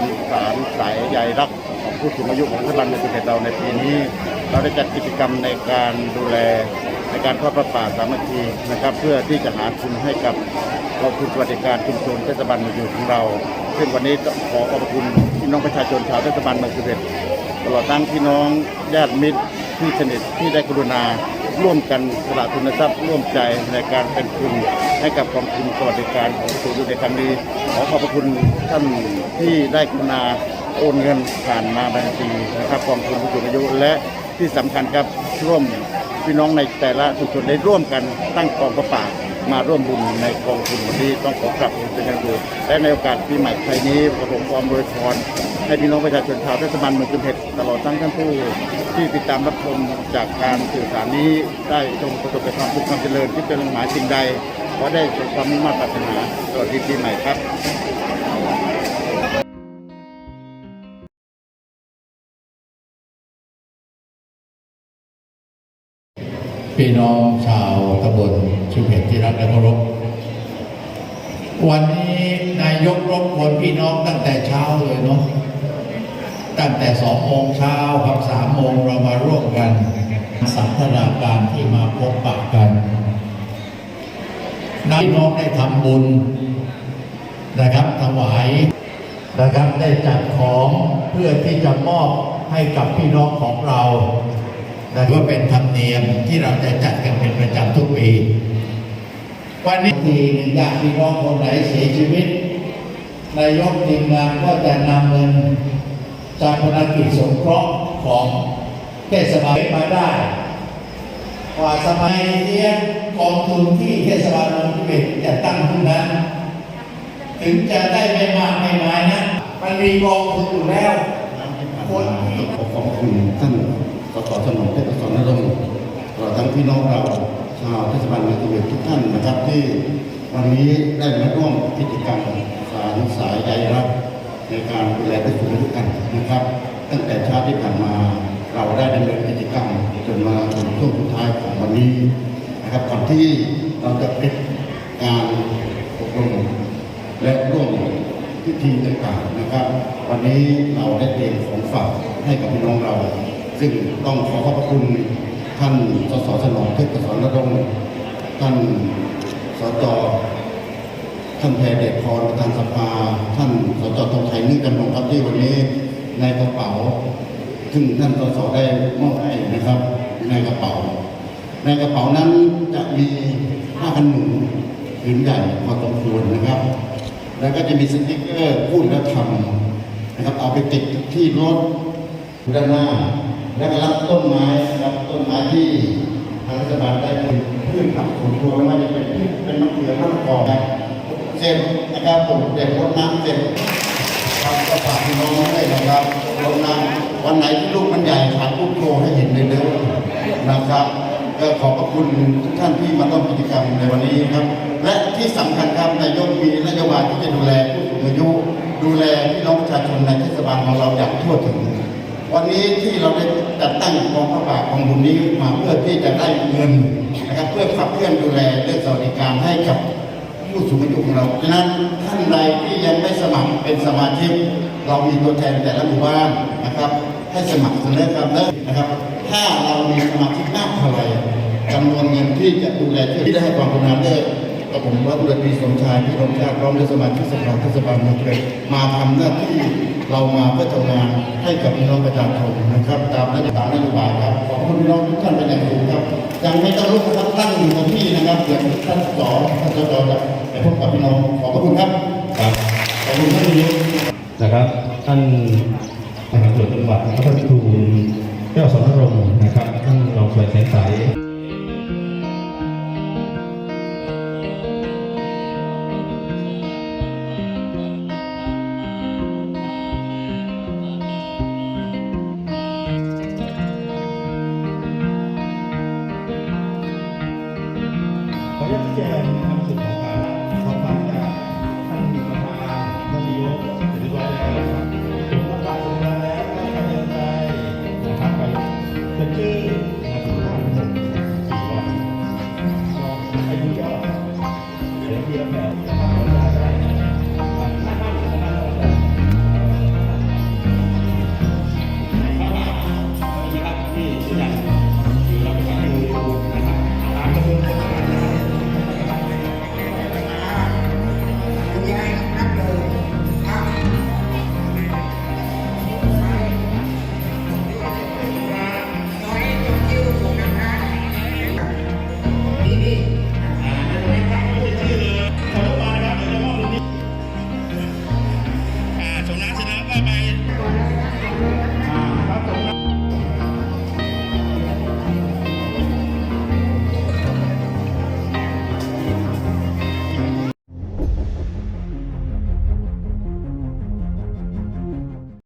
การสารสายใยรักของผู้สูงอายุของรัฐบาลในประเทศเราในปีนี้ เราได้จัดกิจกรรมในการดูแลในการทอดประป่าสามัคคีนะครับ เพื่อที่จะหาทุนให้กับกองทุนสวัสดิการชุมชนเทศบาลเมืองอยู่ของเรา ซึ่งวันนี้ขอขอบคุณพี่น้องประชาชนชาวเทศบาลเมืองสุเทพตลอดทั้งพี่น้องญาติมิตรที่สนิทที่ได้กรุณา ร่วมกันสละทุนทรัพย์ร่วมใจในการเป็นทุนให้กับกองทุนสวัสดิการของผู้สูงอายุในครั้งนี้ขอขอบพระคุณท่านที่ได้กรุณาโอนเงินผ่านมาบัญชีนะครับกองทุนผู้สูงอายุและที่สำคัญครับร่วมพี่น้องในแต่ละชุมชนได้ร่วมกันตั้งกองประปามาร่วมบุญในกองทุนวันนี้ต้องขอกราบเป็นอย่างสูและในโอกาสปีใหม่ไทยนี้ประผมความโดยพร ให้พี่น้องประชาชนชาวเทศบาลเมืองจุมเพชรตลอดทั้งท่านผู้ที่ติดตามรับชมจากการสื่อสารนี้ได้จงประสบแต่ความสุขความเจริญที่เป็นหมายสิ่งใดขอได้สมความมุ่งมั่นปรารถนาสวัสดีปีใหม่ครับพี่น้องชาวตำบลชุมเห็นที่รักและเคารพ วันนี้นายกรบกวนพี่น้องตั้งแต่เช้าเลยเนาะตั้งแต่สองโมงเช้าครับสามโมงเรามาร่วมกันสันทนาการที่มาพบปะกันนายน้องได้ทำบุญนะครับถวายนะครับได้จัดของเพื่อที่จะมอบให้กับพี่น้องของเรานะว่าเป็นธรรมเนียมที่เราจะจัดกันเป็นประจำทุกปี วันนี้ทีหนึ่งญาติพี่น้องคนไหนเสียชีวิตนายกทีมงานก็จะนำเงินจากพนักกิจสงเคราะห์ของเทศบาลมาได้กว่าสมัยเรียกองทุนที่เทศบาลเมืองพิเศษจะตั้งขึ้นนั้น ถึงจะได้ไม่มากไม่น้อยนะ มันมีกองทุนอยู่แล้ว คนที่ขอขอบคุณท่านสสสนองเทศสนนรงค์ตลอทั้งพี่น้องเรา ชาวเทศบาลเมืองสุเทพทุกท่านนะครับที่วันนี้ได้มาร่วมกิจกรรมสารสายใยรักในการดูแลผู้สูงอายุกันนะครับ ตั้งแต่เช้าที่ผ่านมาเราได้ดำเนินกิจกรรมจนมาถึงช่วงสุดท้ายของวันนี้นะครับก่อนที่เราจะปิดการอบรมและร่วมพิธีต่างๆนะครับ วันนี้เราได้เตรียมของฝากให้กับพี่น้องเรา ซึ่งต้องขอขอบพระคุณ ท่านสสสนองเทพสอนระดมท่านสจท่านแพรเดชพรประธานสภา ท่านสจทองไทยนึ่งกันนงครับที่วันนี้ในกระเป๋า ซึ่งท่านสสได้มอบให้นะครับ ในกระเป๋า ในกระเป๋านั้นจะมีผ้ากันหนูผืนใหญ่พอสมควรนะครับ แล้วก็จะมีสติ๊กเกอร์พูดและทำนะครับ เอาไปติดที่รถด้านหน้า แล้รับต้นไม้รับต้นไม้ที่ทางรัฐบาลได้เป็นพืชผักสวนครัวไม่ว่าจะเป็นพืชเป็นมะเขือมะละกอครับเสร็จนะครับปลูกเด็กรดน้ำเสร็จครับก็ฝากพี่น้องด้วยนะครับรดน้ำวันไหนที่ลูกมันใหญ่ถ่ายรูปโชว์ให้เห็นเร็วๆนะครับก็ขอบพระคุณทุกท่านที่มาร่วมกิจกรรมในวันนี้ครับ และที่สำคัญครับนายกมีนโยบายที่จะดูแลผู้สูงอายุ ดูแลพี่น้องประชาชนในเทศบาลของเราอย่างทั่วถึง วันนี้ที่เราได้จัดตั้งกองพระบาทของบุญนี้มาเพื่อที่จะได้เงินนะครับเพื่อขับเคลื่อนดูแลเรื่องสวัสดิการให้กับผู้สูงอายุของเราฉะนั้นท่านใดที่ยังไม่สมัครเป็นสมาชิกเรามีตัวแทนแต่ละหมู่บ้านนะครับให้สมัครเสนอครับเนอะนะครับ ถ้าเรามีสมาชิกมากเท่าไหร่จำนวนเงินที่จะดูแลที่ได้ให้ความกรุณาเลิกกับผมว่าบุรปีสมชายพี่รมชาติพร้อมด้วยสมาชิกสภาเทศบาลเมืองเลยมาทำหน้าที่ เรามาเพื่อทำงานให้กับพี่น้องประชาชนนะครับ ตามนโยบายนโยบายครับขอบคุณพี่น้องทุกท่านเป็นอย่างสูงครับยังไม่ต้องลุกครับตั้งอยู่กับที่นะครับเดี๋ยวท่านสอท่านสจจะไปพบกับพี่น้องขอบพระคุณครับครับขอบคุณท่านนายกนะครับ ท่านทหาตรวจจังหวัดนะครับท่านพิทูลแก้วสนรงค์นะครับท่านรองสวยแสงใส